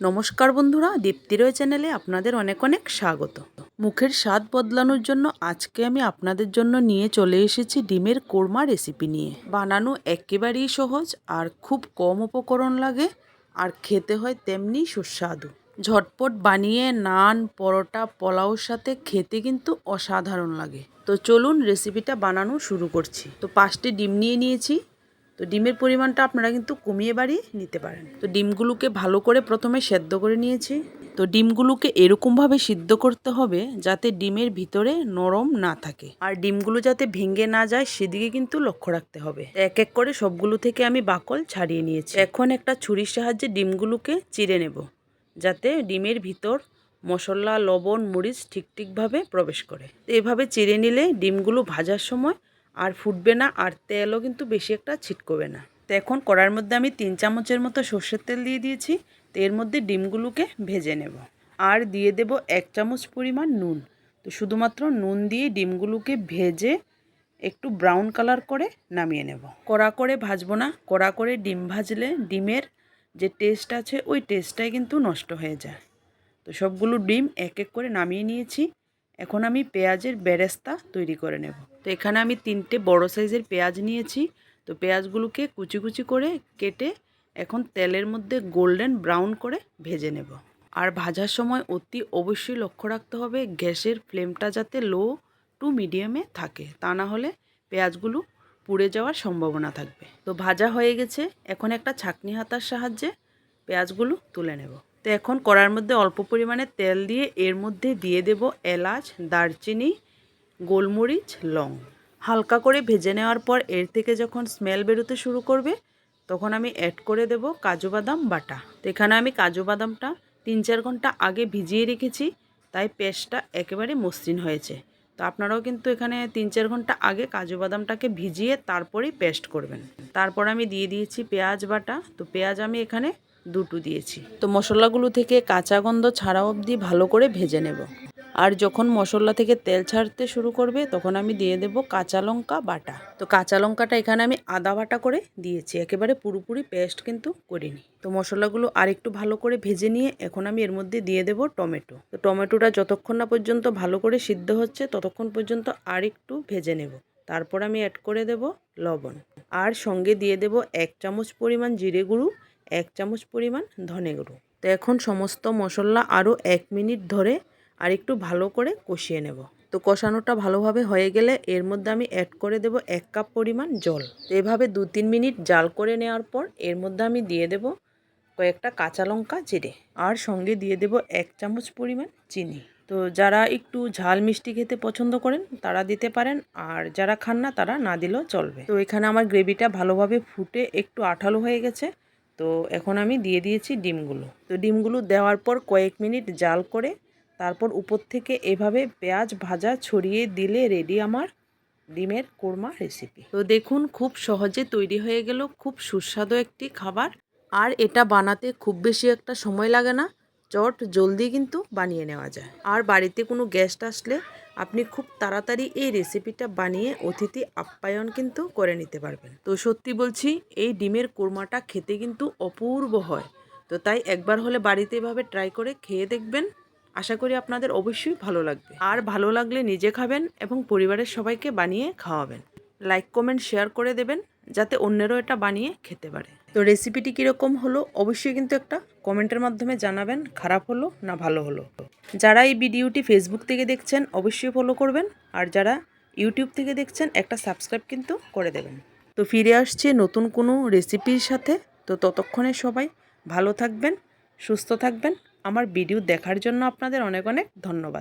নমস্কার বন্ধুরা দীপ্তিরয় চ্যানেলে আপনাদের অনেক অনেক স্বাগত। মুখের স্বাদ বদলানোর জন্য আজকে আমি আপনাদের জন্য নিয়ে চলে এসেছি ডিমের কোরমা রেসিপি নিয়ে। বানানো একেবারেই সহজ আর খুব কম উপকরণ লাগে, আর খেতে হয় তেমনি সুস্বাদু। ঝটপট বানিয়ে নান, পরোটা, পোলাওর সাথে খেতে কিন্তু অসাধারণ লাগে। তো চলুন রেসিপিটা বানানো শুরু করছি। তো পাঁচটি ডিম নিয়ে নিয়েছি তো ডিমের পরিমাণটা আপনারা কিন্তু কমিয়ে বাড়িয়ে নিতে পারেন। তো ডিমগুলোকে ভালো করে প্রথমে সেদ্ধ করে নিয়েছি। তো ডিমগুলোকে এরকমভাবে সিদ্ধ করতে হবে যাতে ডিমের ভিতরে নরম না থাকে। আর ডিমগুলো যাতে ভেঙে না যায় সেদিকে কিন্তু লক্ষ্য রাখতে হবে। এক এক করে সবগুলো থেকে আমি বাকল ছাড়িয়ে নিয়েছি। এখন একটা ছুরির সাহায্যে ডিমগুলোকে চিড়ে নেব, যাতে ডিমের ভিতর মশলা, লবণ, মরিচ ঠিক ঠিকভাবে প্রবেশ করে। এভাবে চিড়ে নিলে ডিমগুলো ভাজার সময় আর ফুটবে না, আর তেলও কিন্তু বেশি একটা ছিটকবে না। তো এখন কড়ার মধ্যে আমি তিন চামচের মতো সর্ষের তেল দিয়ে দিয়েছি, তো এর মধ্যে ডিমগুলোকে ভেজে নেব। আর দিয়ে দেব এক চামচ পরিমাণ নুন। তো শুধুমাত্র নুন দিয়ে ডিমগুলোকে ভেজে একটু ব্রাউন কালার করে নামিয়ে নেব। কড়া করে ভাজবো না, কড়া করে ডিম ভাজলে ডিমের যে টেস্ট আছে, ওই টেস্টটাই কিন্তু নষ্ট হয়ে যায়। তো সবগুলো ডিম এক এক করে নামিয়ে নিয়েছি। এখন আমি পেঁয়াজের বেরেস্তা তৈরি করে নেব। তো এখানে আমি তিনটে বড় সাইজের পেঁয়াজ নিয়েছি। তো পেঁয়াজগুলোকে কুচি কুচি করে কেটে এখন তেলের মধ্যে গোল্ডেন ব্রাউন করে ভেজে নেব। আর ভাজার সময় অতি অবশ্যই লক্ষ্য রাখতে হবে গ্যাসের ফ্লেমটা যাতে লো টু মিডিয়ামে থাকে। তা না হলে পেঁয়াজগুলো পুড়ে যাওয়ার সম্ভাবনা থাকবে। তো ভাজা হয়ে গেছে। এখন একটা ছাকনি হাতার সাহায্যে পেঁয়াজগুলো তুলে নেব। তো এখন কড়ার মধ্যে অল্প পরিমাণে তেল দিয়ে এর মধ্যে দিয়ে দেব এলাচ, দারচিনি, গোলমরিচ, লং। হালকা করে ভেজে নেওয়ার পর এর থেকে যখন স্মেল বেরোতে শুরু করবে, তখন আমি অ্যাড করে দেব কাজু বাদাম বাটা। তো এখানে আমি কাজু বাদামটা তিন চার ঘণ্টা আগে ভিজিয়ে রেখেছি, তাই পেস্টটা একেবারে মসৃণ হয়েছে। তো আপনারাও কিন্তু এখানে তিন চার ঘণ্টা আগে কাজু বাদামটাকে ভিজিয়ে তারপরেই পেস্ট করবেন। তারপর আমি দিয়ে দিয়েছি পেঁয়াজ বাটা। তো পেঁয়াজ আমি এখানে দুটো দিয়েছি। তো মশলাগুলো থেকে কাঁচা গন্ধ ছাড়া অবধি ভালো করে ভেজে নেব। আর যখন মশলা থেকে তেল ছাড়তে শুরু করবে, তখন আমি দিয়ে দেব কাঁচা লঙ্কা বাটা। তো কাঁচা লঙ্কাটা এখানে আমি আদা বাটা করে দিয়েছি। একেবারে পুরোপুরি পেস্ট কিন্তু করিনি। তো মশলাগুলো আর একটু ভালো করে ভেজে নিয়ে এখন আমি এর মধ্যে দিয়ে দেব টমেটো। তো টমেটোটা যতক্ষণ না পর্যন্ত ভালো করে সিদ্ধ হচ্ছে, ততক্ষণ পর্যন্ত আর একটু ভেজে নেব। তারপর আমি অ্যাড করে দেব লবণ। আর সঙ্গে দিয়ে দেব এক চামচ পরিমাণ জিরে গুঁড়ো। এক চামচ পরিমাণ ধনে গুঁড়ো। তো এখন সমস্ত মশলা আরও এক মিনিট ধরে আর একটু ভালো করে কষিয়ে নেব। তো কষানোটা ভালোভাবে হয়ে গেলে এর মধ্যে আমি অ্যাড করে দেব এক কাপ পরিমাণ জল। তো এভাবে দু তিন মিনিট জাল করে নেওয়ার পর এর মধ্যে আমি দিয়ে দেব কয়েকটা কাঁচা লঙ্কা জিরে আর সঙ্গে দিয়ে দেব এক চামচ পরিমাণ চিনি। তো যারা একটু ঝাল মিষ্টি খেতে পছন্দ করেন তারা দিতে পারেন আর যারা খান না তারা না দিলেও চলবে। তো এখানে আমার গ্রেভিটা ভালোভাবে ফুটে একটু আঠালো হয়ে গেছে। তো এখন আমি দিয়ে দিয়েছি ডিমগুলো। তো ডিমগুলো দেওয়ার পর কয়েক মিনিট জাল করে তারপর উপর থেকে এভাবে পেঁয়াজ ভাজা ছড়িয়ে দিলে রেডি আমার ডিমের কোরমা রেসিপি তো দেখুন খুব সহজে তৈরি হয়ে গেল, খুব সুস্বাদু একটি খাবার। আর এটা বানাতে খুব বেশি একটা সময় লাগে না। চট জলদি কিন্তু বানিয়ে নেওয়া যায়। আর বাড়িতে কোনো গেস্ট আসলে আপনি খুব তাড়াতাড়ি এই রেসিপিটা বানিয়ে অতিথি আপ্যায়ন কিন্তু করে নিতে পারবেন। তো সত্যি বলছি, এই ডিমের কোরমাটা খেতে কিন্তু অপূর্ব হয়। তো তাই একবার হলে বাড়িতে এভাবে ট্রাই করে খেয়ে দেখবেন। আশা করি আপনাদের অবশ্যই ভালো লাগবে। আর ভালো লাগলে নিজে খাবেন এবং পরিবারের সবাইকে বানিয়ে খাওয়াবেন। লাইক কমেন্ট শেয়ার করে দেবেন। যাতে অন্যেরও এটা বানিয়ে খেতে পারে। তো রেসিপিটি কীরকম হলো? অবশ্যই কিন্তু একটা কমেন্টের মাধ্যমে জানাবেন, খারাপ হলো না ভালো হলো। যারা এই ভিডিওটি ফেসবুক থেকে দেখছেন, অবশ্যই ফলো করবেন। আর যারা ইউটিউব থেকে দেখছেন, একটা সাবস্ক্রাইব কিন্তু করে দেবেন। তো ফিরে আসছে নতুন কোনো রেসিপির সাথে। তো ততক্ষণে সবাই ভালো থাকবেন, সুস্থ থাকবেন। আমার ভিডিও দেখার জন্য আপনাদের অনেক অনেক ধন্যবাদ।